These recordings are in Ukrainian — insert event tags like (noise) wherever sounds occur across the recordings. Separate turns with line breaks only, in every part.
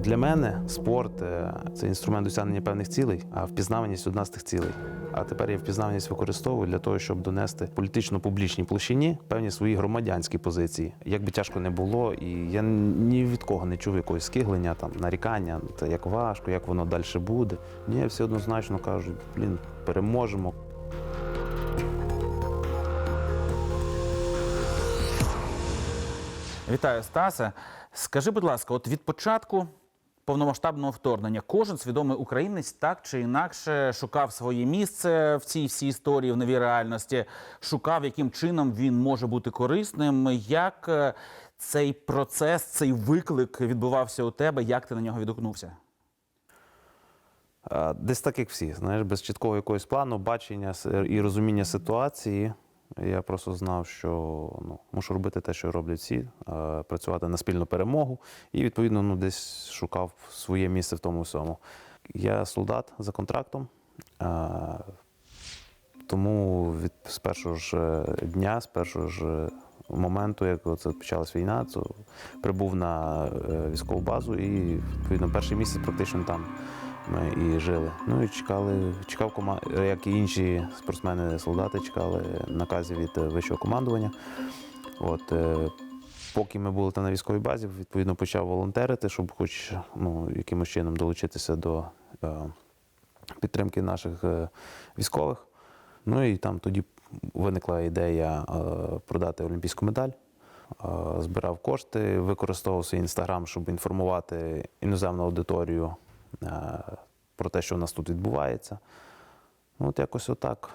Для мене спорт е, це інструмент досягнення певних цілей, а впізнаваність одна з тих цілей. А тепер я впізнаваність використовую для того, щоб донести політично-публічній площині певні свої громадянські позиції. Як би тяжко не було, і я ні від кого не чув якогось скиглення, там нарікання, та як важко, як воно далі буде. Ні, всі однозначно кажуть, блін, переможемо.
Вітаю, Стасе. Скажи, будь ласка, от від початку повномасштабного вторгнення кожен свідомий українець так чи інакше шукав своє місце в цій всій історії, в новій реальності, шукав, яким чином він може бути корисним. Як е, цей процес, цей виклик відбувався у тебе? Як ти на нього відгукнувся?
Десь так, як всі, знаєш, без чіткого якогось плану, бачення і розуміння ситуації. Я просто знав, що ну, мушу робити те, що роблять всі, е, працювати на спільну перемогу. І, відповідно, ну, десь шукав своє місце в тому всьому. Я солдат за контрактом, е, тому від з першого ж е, дня, з першого ж моменту, як це почалась війна, то прибув на військову базу і відповідно перший місяць практично там ми і жили. Ну і чекали, чекав кома, як і інші спортсмени, солдати, чекали наказів від вищого командування. От, е, поки ми були там на військовій базі, відповідно почав волонтерити, щоб хоч ну, якимось чином долучитися до е, підтримки наших е, військових. Ну і там тоді виникла ідея продати олімпійську медаль. Збирав кошти, використовував свій інстаграм, щоб інформувати іноземну аудиторію про те, що у нас тут відбувається. От якось отак.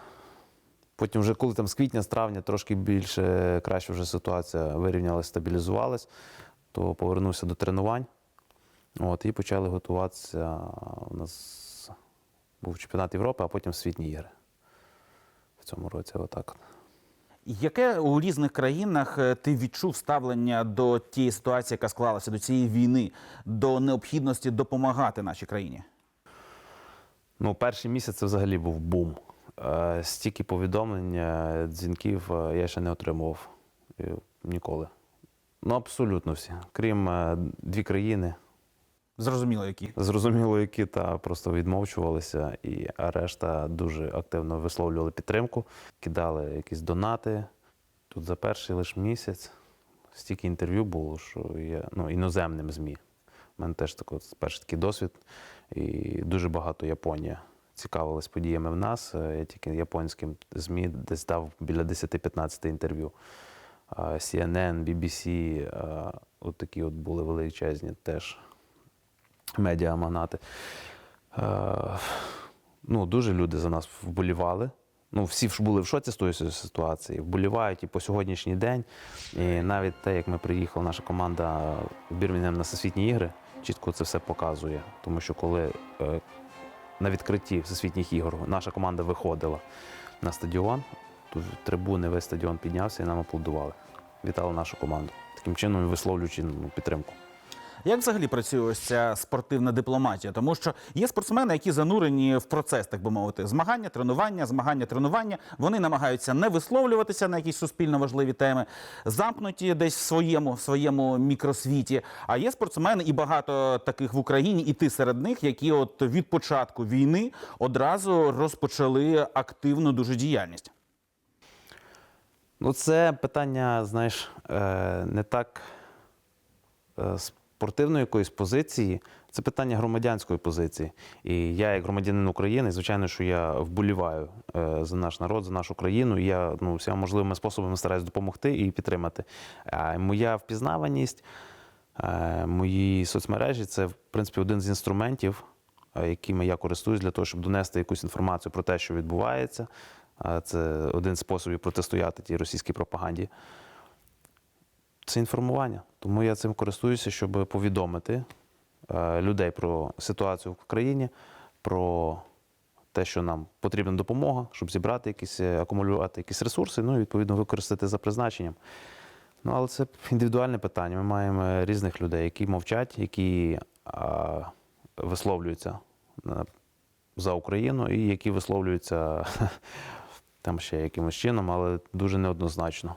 Потім, вже коли там з квітня, з травня трошки більше краще вже ситуація вирівнялась, стабілізувалась, то повернувся до тренувань. От, і почали готуватися. У нас був чемпіонат Європи, а потім світні ігри. В цьому році отак.
Яке у різних країнах е, ти відчув ставлення до тієї ситуації, яка склалася, до цієї війни, до необхідності допомагати нашій країні?
Ну, перший місяць це взагалі був бум. Е, Стільки повідомлень, е, дзвінків я ще не отримував ніколи. Ну, абсолютно всі. Крім дві країни,
Зрозуміло, які.
Зрозуміло, які та просто відмовчувалися, і а решта дуже активно висловлювали підтримку, кидали якісь донати. Тут за перший лише місяць стільки інтерв'ю було, що я ну, іноземним ЗМІ. У мене теж такий перший такий досвід. І дуже багато Японія цікавилась подіями в нас. Е, Я тільки японським ЗМІ десь дав біля 10-15 інтерв'ю. CNN, BBC, от такі от були величезні теж медіамагнати. Е, ну, дуже люди за нас вболівали. Ну, всі ж були в шоці з тої ситуації, вболівають і по сьогоднішній день. І навіть те, як ми приїхали, наша команда в Бірмінгем на Всесвітні ігри, чітко це все показує. Тому що коли е, на відкритті Всесвітніх ігор наша команда виходила на стадіон, то трибуни весь стадіон піднявся і нам аплодували. Вітали нашу команду. Таким чином висловлюючи ну, підтримку.
Як взагалі працює ось ця спортивна дипломатія? Тому що є спортсмени, які занурені в процес, так би мовити, змагання, тренування, змагання, тренування. Вони намагаються не висловлюватися на якісь суспільно важливі теми, замкнуті десь в своєму, в своєму мікросвіті. А є спортсмени, і багато таких в Україні, і ти серед них, які от від початку війни одразу розпочали активну дуже діяльність.
Ну, це питання, знаєш, е, не так е, спортивної якоїсь позиції, це питання громадянської позиції. І я, як громадянин України, звичайно, що я вболіваю е, за наш народ, за нашу країну. І я ну, всіма можливими способами стараюсь допомогти і підтримати. А моя впізнаваність, е, мої соцмережі це, в принципі, один з інструментів, е, якими я користуюсь для того, щоб донести якусь інформацію про те, що відбувається. Це один з способів протистояти тій російській пропаганді. Це інформування. Тому я цим користуюся, щоб повідомити е, людей про ситуацію в країні, про те, що нам потрібна допомога, щоб зібрати якісь, е, акумулювати якісь ресурси, ну і відповідно використати за призначенням. Ну, але це індивідуальне питання. Ми маємо різних людей, які мовчать, які а, висловлюються е, за Україну і які висловлюються (laughs) там ще якимось чином, але дуже неоднозначно.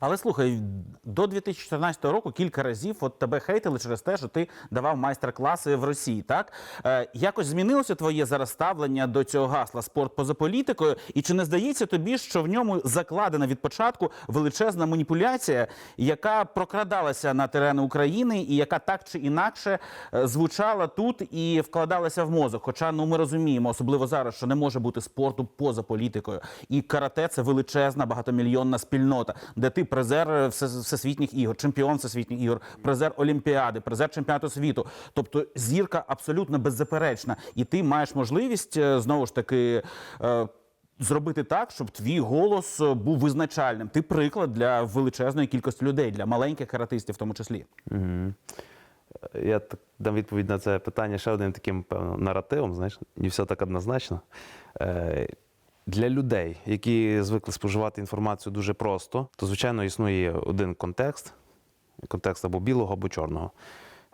Але слухай, до 2014 року кілька разів от тебе хейтили через те, що ти давав майстер-класи в Росії. Так е, якось змінилося твоє зараз ставлення до цього гасла спорт поза політикою. І чи не здається тобі, що в ньому закладена від початку величезна маніпуляція, яка прокрадалася на терени України, і яка так чи інакше е, звучала тут і вкладалася в мозок? Хоча ну ми розуміємо, особливо зараз, що не може бути спорту поза політикою, і карате це величезна багатомільйонна спільнота, де ти призер е, всесвітніх ігор, чемпіон всесвітніх ігор, призер Олімпіади, призер чемпіонату світу. Тобто зірка абсолютно беззаперечна, і ти маєш можливість е, знову ж таки. е, Зробити так, щоб твій голос був визначальним. Ти приклад для величезної кількості людей, для маленьких каратистів, в тому числі.
Я так дам відповідь на це питання ще одним таким певно наративом. Знаєш, не все так однозначно. Е, Для людей, які звикли споживати інформацію дуже просто, то звичайно існує один контекст: контекст або білого, або чорного.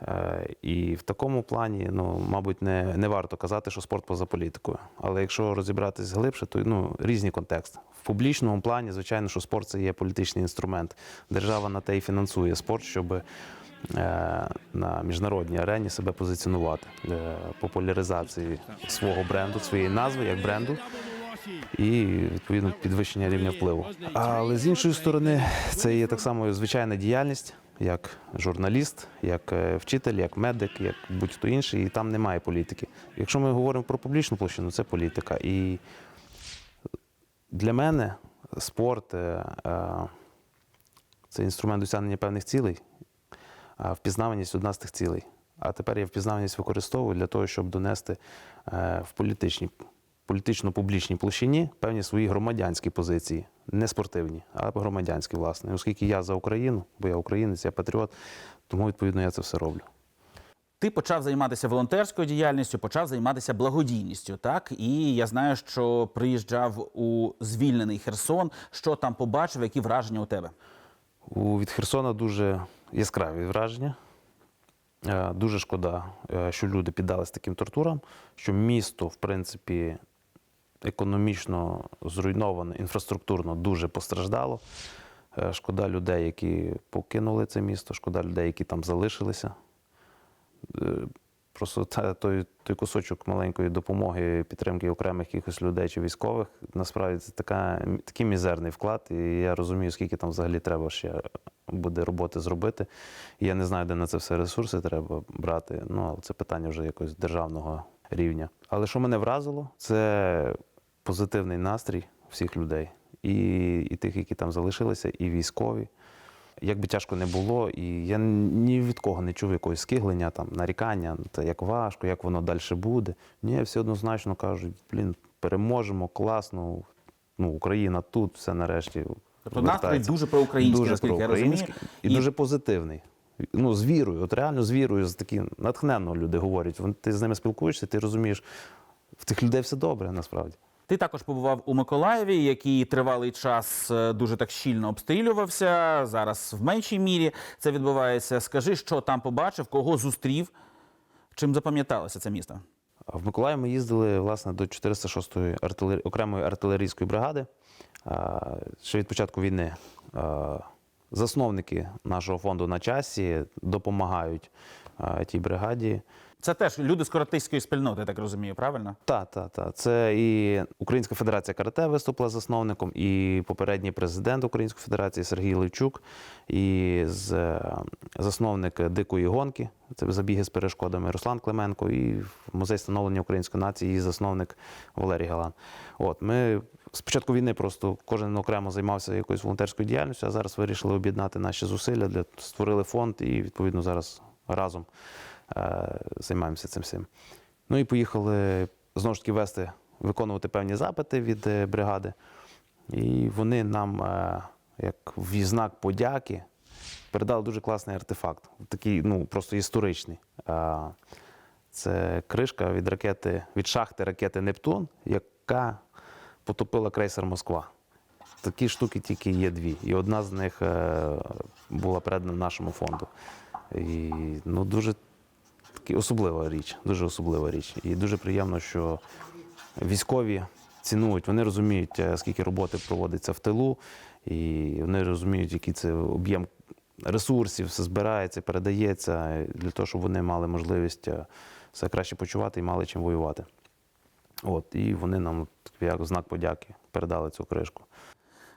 Е, І в такому плані, ну, мабуть, не, не варто казати, що спорт поза політикою. Але якщо розібратись глибше, то ну, різні контексти. В публічному плані, звичайно, що спорт це є політичний інструмент. Держава на те і фінансує спорт, щоб е, на міжнародній арені себе позиціонувати для популяризації свого бренду, своєї назви як бренду і відповідно підвищення рівня впливу. Але з іншої сторони, це є так само звичайна діяльність, як журналіст, як е, вчитель, як медик, як будь-хто інший, і там немає політики. Якщо ми говоримо про публічну площину, це політика. І для мене спорт е, е, це інструмент досягнення певних цілей, а впізнаваність одна з тих цілей. А тепер я впізнаваність використовую для того, щоб донести в політичній, політично-публічній площині певні свої громадянські позиції, не спортивні, а громадянські, власне. Оскільки я за Україну, бо я українець, я патріот, тому відповідно я це все роблю.
Ти почав займатися волонтерською діяльністю, почав займатися благодійністю. Так і я знаю, що приїжджав у звільнений Херсон. Що там побачив, які враження у тебе?
У від Херсона дуже яскраві враження. Е, Дуже шкода, е, що люди піддались таким тортурам, що місто, в принципі, економічно зруйноване, інфраструктурно дуже постраждало. Е, Шкода людей, які покинули це місто, шкода людей, які там залишилися. Е, Просто той, той кусочок маленької допомоги, підтримки окремих якихось людей чи військових, насправді це така, такий мізерний вклад. І я розумію, скільки там взагалі треба ще буде роботи зробити. І я не знаю, де на це все ресурси треба брати. Ну, але це питання вже якогось державного рівня. Але що мене вразило, це позитивний настрій всіх людей, і, і тих, які там залишилися, і військові. Як би тяжко не було, і я ні від кого не чув якогось скиглення, там, нарікання, та як важко, як воно далі буде. Ні, всі однозначно кажуть, блін, переможемо, класно, ну, Україна тут, все нарешті.
Тобто настрій дуже проукраїнський,
дуже
наскільки я розумію.
проукраїнський і, дуже позитивний. Ну, з вірою, от реально з вірою, з такі натхненно люди говорять. Ти з ними спілкуєшся, ти розумієш, в тих людей все добре насправді.
Ти також побував у Миколаєві, який тривалий час е, дуже так щільно обстрілювався. Зараз в меншій мірі це відбувається. Скажи, що там побачив, кого зустрів, чим запам'яталося це місто?
В Миколаїв ми їздили власне до 406-ї артилер... окремої артилерійської бригади. Ще від початку війни засновники нашого фонду на часі допомагають тій бригаді.
Це теж люди з коротиської спільноти, так розумію, правильно?
Та, та, та. Це і Українська Федерація карате виступила засновником, і попередній президент Української Федерації Сергій Левчук, і е, засновник дикої гонки, це забіги з перешкодами Руслан Клименко, і музей становлення української нації, її засновник Валерій Галан. От ми з початку війни просто кожен окремо займався якоюсь волонтерською діяльністю, а зараз вирішили об'єднати наші зусилля для створили фонд і відповідно зараз разом займаємося цим всім. Ну і поїхали знову ж таки вести, виконувати певні запити від е, бригади. І вони нам, е, як в знак подяки, передали дуже класний артефакт, такий, ну, просто історичний. Е, Це кришка від ракети, від шахти ракети Нептун, яка потопила крейсер Москва. Такі штуки тільки є дві. І одна з них е, була передана нашому фонду. І ну, дуже таки особлива річ, дуже особлива річ. І дуже приємно, що військові цінують, вони розуміють, е, скільки роботи проводиться в тилу, і вони розуміють, який це об'єм ресурсів, все збирається, передається для того, щоб вони мали можливість е, себе краще почувати і мали чим воювати. От, і вони нам як знак подяки передали цю кришку.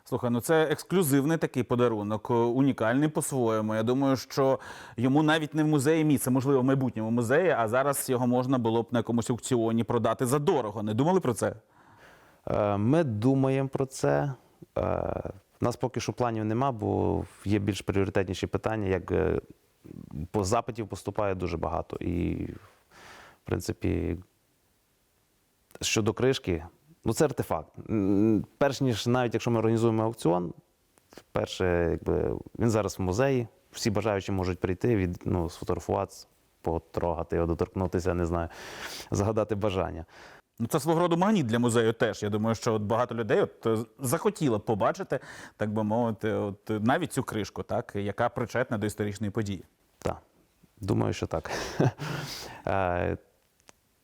Слухай, ну це ексклюзивний такий подарунок, е, унікальний по-своєму. Я думаю, що йому навіть не в музеї місце, можливо, в майбутньому музеї, а зараз його можна було б на якомусь аукціоні продати за дорого. Не думали про це?
Е, Ми думаємо про це. У нас поки що планів нема, бо є більш пріоритетніші питання, як е, по запитів поступає дуже багато. І, в принципі, щодо кришки, ну це артефакт. Перш ніж навіть якщо ми організуємо аукціон, перше, якби, він зараз в музеї, всі бажаючі можуть прийти, від, ну, сфотографуватися, потрогати його, доторкнутися, не знаю, загадати бажання.
Ну, це свого роду магніт для музею теж. Я думаю, що от багато людей от, е, захотіло б побачити, так би мовити, от, навіть цю кришку, так, яка причетна до історичної події.
Так, думаю, що так. (laughs) Е,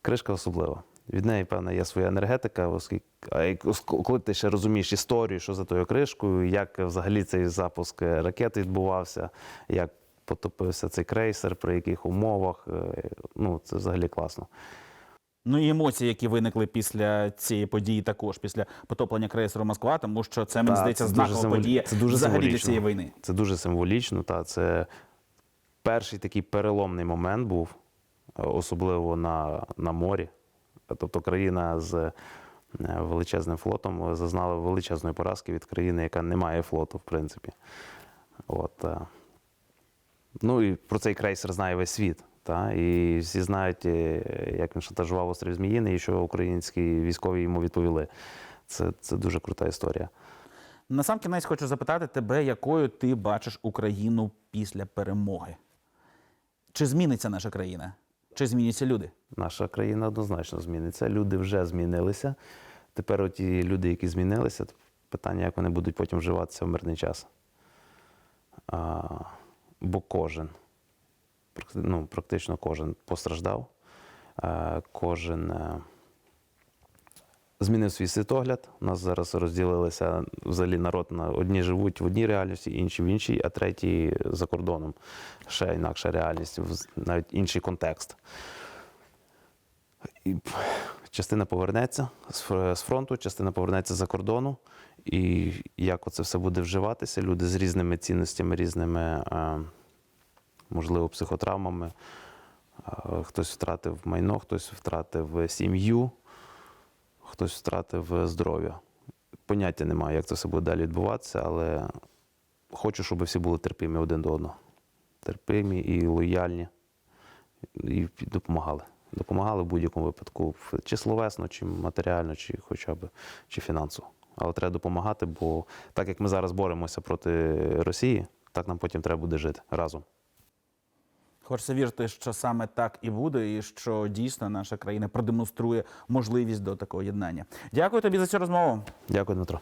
Кришка особлива. Від неї, певна, є своя енергетика, оскільки а коли ти ще розумієш історію, що за тою кришкою, як взагалі цей запуск е, ракет відбувався, як потопився цей крейсер, при яких умовах, е, ну це взагалі класно.
Ну і емоції, які виникли після цієї події, також після потоплення крейсеру Москва, тому що це мені здається знакова
символі-
подія
це дуже
взагалі для цієї війни.
Це дуже символічно. Та це перший такий переломний момент був, е, особливо на, на морі. Тобто країна з е, величезним флотом зазнала величезної поразки від країни, яка не має флоту, в принципі. От, е. Ну і про цей крейсер знає весь світ. Та? І всі знають, е, як він шантажував острів Зміїний і що українські військові йому відповіли. Це, це дуже крута історія.
На сам кінець хочу запитати тебе, якою ти бачиш Україну після перемоги? Чи зміниться наша країна? Чи зміняться люди?
Наша країна однозначно зміниться. Люди вже змінилися. Тепер оті люди, які змінилися, питання, як вони будуть потім вживатися в мирний час. А, бо кожен, ну, практично кожен постраждав, а, кожен е, змінив свій світогляд. У нас зараз розділилися взагалі народ на одні живуть в одній реальності, інші в іншій, а треті за кордоном. Ще інакша реальність, навіть інший контекст. І частина повернеться з фронту, частина повернеться за кордону. І як оце все буде вживатися? Люди з різними цінностями, різними, е, можливо, психотравмами. Е, Хтось втратив майно, хтось втратив сім'ю, хтось втратив здоров'я. Поняття немає, як це все буде далі відбуватися, але хочу, щоб всі були терпимі один до одного. Терпимі і лояльні, і допомагали. Допомагали в будь-якому випадку, чи словесно, чи матеріально, чи хоча б чи фінансово. Але треба допомагати, бо так як ми зараз боремося проти Росії, так нам потім треба буде жити разом.
Хочеться вірити, що саме так і буде, і що дійсно наша країна продемонструє можливість до такого єднання. Дякую тобі за цю розмову.
Дякую, Дмитро.